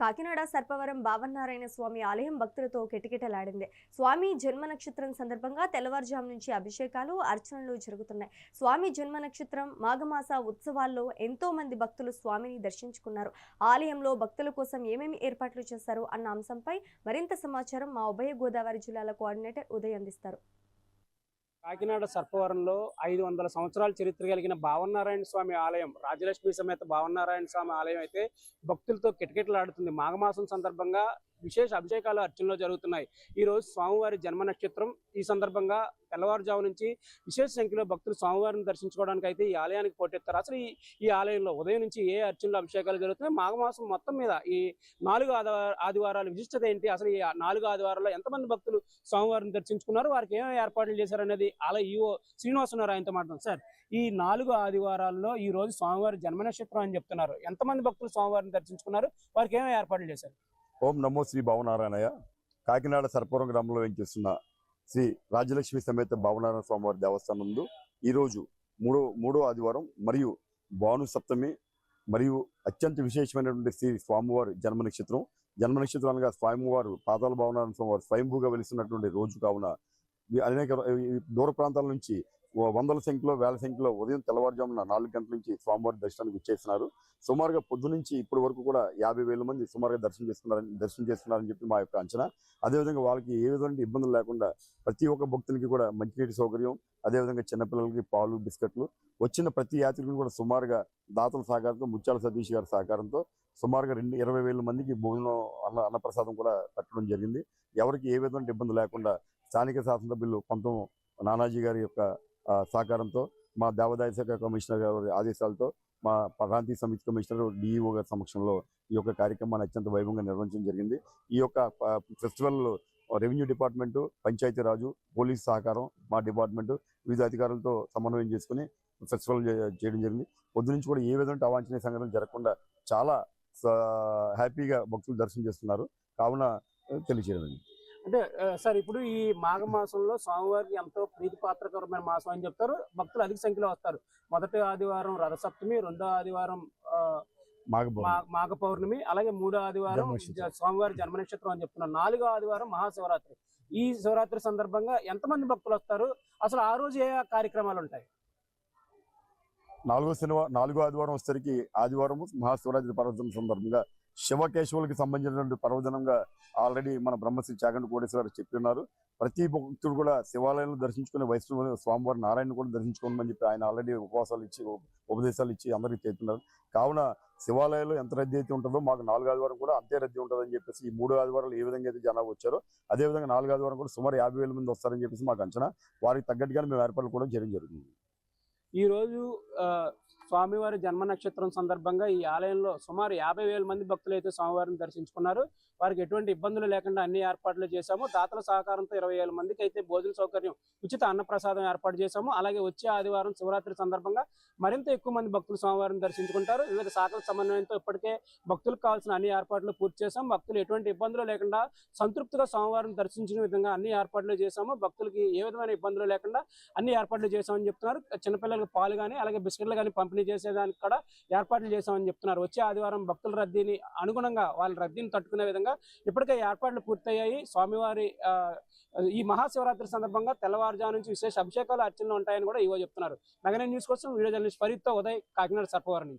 కాకినాడ సర్పవరం భావనారాయణ స్వామి ఆలయం భక్తులతో కిటకిటలాడింది. స్వామి జన్మ నక్షత్రం సందర్భంగా తెల్లవారుజాము నుంచి అభిషేకాలు అర్చనలు జరుగుతున్నాయి. స్వామి జన్మ నక్షత్రం మాఘమాస ఉత్సవాల్లో ఎంతో మంది భక్తులు స్వామిని దర్శించుకున్నారు. ఆలయంలో భక్తుల కోసం ఏమేమి ఏర్పాట్లు చేశారు అన్న అంశంపై మరింత సమాచారం మా ఉభయ గోదావరి జిల్లాల కోఆర్డినేటర్ ఉదయం అందిస్తారు. కాకినాడ సర్పవరంలో ఐదు వందల సంవత్సరాల చరిత్ర కలిగిన భావనారాయణ స్వామి ఆలయం రాజలక్ష్మి సమేత భావనారాయణ స్వామి ఆలయం అయితే భక్తులతో కిటకిటలాడుతుంది. మాఘమాసం సందర్భంగా విశేష అభిషేకాలు అర్చనలో జరుగుతున్నాయి. ఈ రోజు స్వామివారి జన్మ నక్షత్రం ఈ సందర్భంగా తెల్లవారుజాము నుంచి విశేష సంఖ్యలో భక్తులు స్వామివారిని దర్శించుకోవడానికి అయితే ఈ ఆలయానికి పోటెత్తారు. అసలు ఈ ఈ ఆలయంలో ఉదయం నుంచి ఏ అర్చనలు అభిషేకాలు జరుగుతున్నాయి? మాఘమాసం మొత్తం మీద ఈ నాలుగు ఆదివారాలు విశిష్టత ఏంటి? అసలు ఈ నాలుగు ఆదివారాల్లో ఎంతమంది భక్తులు స్వామివారిని దర్శించుకున్నారు? వారికి ఏమేమి ఏర్పాట్లు చేశారనేది అలా ఈవో శ్రీనివాసరావు ఆయనతో మాట్లాడుతాం సార్ ఈ నాలుగు ఆదివారాల్లో ఈ రోజు స్వామివారి జన్మ నక్షత్రం అని చెప్తున్నారు. ఎంతమంది భక్తులు స్వామివారిని దర్శించుకున్నారు? వారికి ఏమేమి ఏర్పాట్లు చేశారు? ఓం నమో శ్రీ భావనారాయణయ్య. కాకినాడ సర్పూరం గ్రామంలో వెంచేస్తున్న శ్రీ రాజలక్ష్మి సమేత భావనారాయణ స్వామివారి దేవస్థానం నందు ఈరోజు మూడో మూడో ఆదివారం మరియు భాను సప్తమి మరియు అత్యంత విశేషమైనటువంటి శ్రీ స్వామివారి జన్మ నక్షత్రం. జన్మ నక్షత్రం అనగా స్వామివారు పాతాల భావనారాయణ స్వామివారు స్వయంభూగా వెలిసినటువంటి రోజు కావున అనేక దూర ప్రాంతాల నుంచి వందల సంఖ్యలో వేల సంఖ్యలో ఉదయం తెల్లవారుజామున నాలుగు గంటల నుంచి స్వామివారి దర్శనానికి వచ్చేస్తున్నారు. సుమారుగా పొద్దు నుంచి ఇప్పటి వరకు కూడా యాభై వేల మంది సుమారుగా దర్శనం చేసుకున్నారని దర్శనం చేసుకున్నారని చెప్పి మా యొక్క అంచనా. అదేవిధంగా వాళ్ళకి ఏ విధమైన ఇబ్బందులు లేకుండా ప్రతి ఒక్క భక్తునికి కూడా మంచినీటి సౌకర్యం అదేవిధంగా చిన్నపిల్లలకి పాలు బిస్కెట్లు వచ్చిన ప్రతి యాత్రికుని కూడా సుమారుగా దాతల సహకారంతో ముత్యాల సతీష్ గారి సహకారంతో సుమారుగా రెండు ఇరవై వేల మందికి భోజనం అన్న అన్నప్రసాదం కూడా పెట్టడం జరిగింది. ఎవరికి ఏ విధమైన ఇబ్బంది లేకుండా స్థానిక శాసనసభ్యులు పంతం నానాజీ గారి యొక్క సహకారంతో మా దేవాదాయ శాఖ కమిషనర్ గారి ఆదేశాలతో మా ప్రాంతీయ సమితి కమిషనర్ డిఈఓ గారి సమక్షంలో ఈ యొక్క కార్యక్రమాన్ని అత్యంత వైభవంగా నిర్వహించడం జరిగింది. ఈ యొక్క festival revenue department Panchayati Raj police సహకారం మా డిపార్ట్మెంట్ వివిధ అధికారులతో సమన్వయం చేసుకుని ఫెస్టివల్ చేయడం జరిగింది. పొద్దు నుంచి కూడా ఏ విధంగా అవాంఛనీయ సంఘటనలు జరగకుండా చాలా హ్యాపీగా భక్తులు దర్శనం చేస్తున్నారు. కావున ఆ, తెలియజేయడం అంటే సార్ ఇప్పుడు ఈ మాఘ మాసంలో స్వామివారికి ఎంతో ప్రీతిపాత్రకరమైన మాసం అని చెప్తారు. భక్తులు అధిక సంఖ్యలో వస్తారు. మొదటి ఆదివారం రథసప్తమి రెండో ఆదివారం మాఘ పౌర్ణమి. అలాగే మూడో ఆదివారం స్వామివారి జన్మ నక్షత్రం అని చెప్తున్నారు నాలుగో ఆదివారం మహాశివరాత్రి. ఈ శివరాత్రి సందర్భంగా ఎంతమంది భక్తులు వస్తారు? అసలు ఆ రోజు ఏ కార్యక్రమాలు ఉంటాయి? నాలుగో శనివారం నాలుగో ఆదివారం వచ్చేసరికి ఆదివారం మహాశివరాత్రి పర్వదినం సందర్భంగా శివకేశవులకి సంబంధించినటువంటి పర్వదినంగా ఆల్రెడీ మన బ్రహ్మశ్రీ చాగంటి కోటేశ్వర చెప్పినారు. ప్రతి భక్తుడు కూడా శివాలయంలో దర్శించుకునే వైష్ణవ స్వామివారి నారాయణ కూడా దర్శించుకోమని చెప్పి ఆయన ఆల్రెడీ ఉపవాసాలు ఇచ్చి ఉపదేశాలు ఇచ్చి అందరికీ చెప్తున్నారు కావున శివాలయంలో ఎంత రద్దీ అయితే ఉంటుందో మాకు నాలుగు ఆదివారం కూడా అంతే రద్దీ ఉంటుందని చెప్పేసి ఈ మూడు ఆదివారాలు ఏ విధంగా అయితే జనాభా వచ్చారో అదేవిధంగా నాలుగు ఆదివారం కూడా సుమారు యాభై వేల మంది వస్తారని చెప్పేసి మాకు అంచనా. వారికి తగ్గట్టుగానే మేము ఏర్పాట్లు కూడా చేయడం జరుగుతుంది. ఈ రోజు ఆ, స్వామివారి జన్మ నక్షత్రం సందర్భంగా ఈ ఆలయంలో సుమారు యాభై వేల మంది భక్తులు అయితే స్వామివారిని దర్శించుకున్నారు. వారికి ఎటువంటి ఇబ్బందులు లేకుండా అన్ని ఏర్పాట్లు చేశాము. దాతల సహకారంతో ఇరవై వేల మందికి అయితే భోజన సౌకర్యం ఉచిత అన్నప్రసాదం ఏర్పాటు చేశాము. అలాగే వచ్చే ఆదివారం శివరాత్రి సందర్భంగా మరింత ఎక్కువ మంది భక్తులు స్వామివారిని దర్శించుకుంటారు. వివిధ శాఖల సమన్వయంతో ఇప్పటికే భక్తులకు కావాల్సిన అన్ని ఏర్పాట్లు పూర్తి చేశాం భక్తులు ఎటువంటి ఇబ్బందులు లేకుండా సంతృప్తిగా స్వామివారిని దర్శించిన విధంగా అన్ని ఏర్పాట్లు చేశాము. భక్తులకి ఏ విధమైన ఇబ్బందులు లేకుండా అన్ని ఏర్పాట్లు చేశామని చెప్తున్నారు. చిన్నపిల్లలకు పాలు కానీ అలాగే బిస్కెట్లు కానీ పంపిణీ చేసేదానికి కూడా ఏర్పాట్లు చేశామని చెప్తున్నారు. వచ్చే ఆదివారం భక్తుల రద్దీని అనుగుణంగా వాళ్ళ రద్దీని తట్టుకునే విధంగా ఇప్పటికే ఏర్పాట్లు పూర్తయ్యాయి. స్వామివారి ఈ మహాశివరాత్రి సందర్భంగా తెల్లవారుజాము నుంచి విశేష అభిషేకాలు అర్చనలు ఉంటాయని కూడా ఇవో చెప్తున్నారు. నగరం న్యూస్ కోసం వీడియో జర్నలిస్ట్ ఫరీద్తో ఉదయ్ కాకినాడ సర్పవరం నుంచి.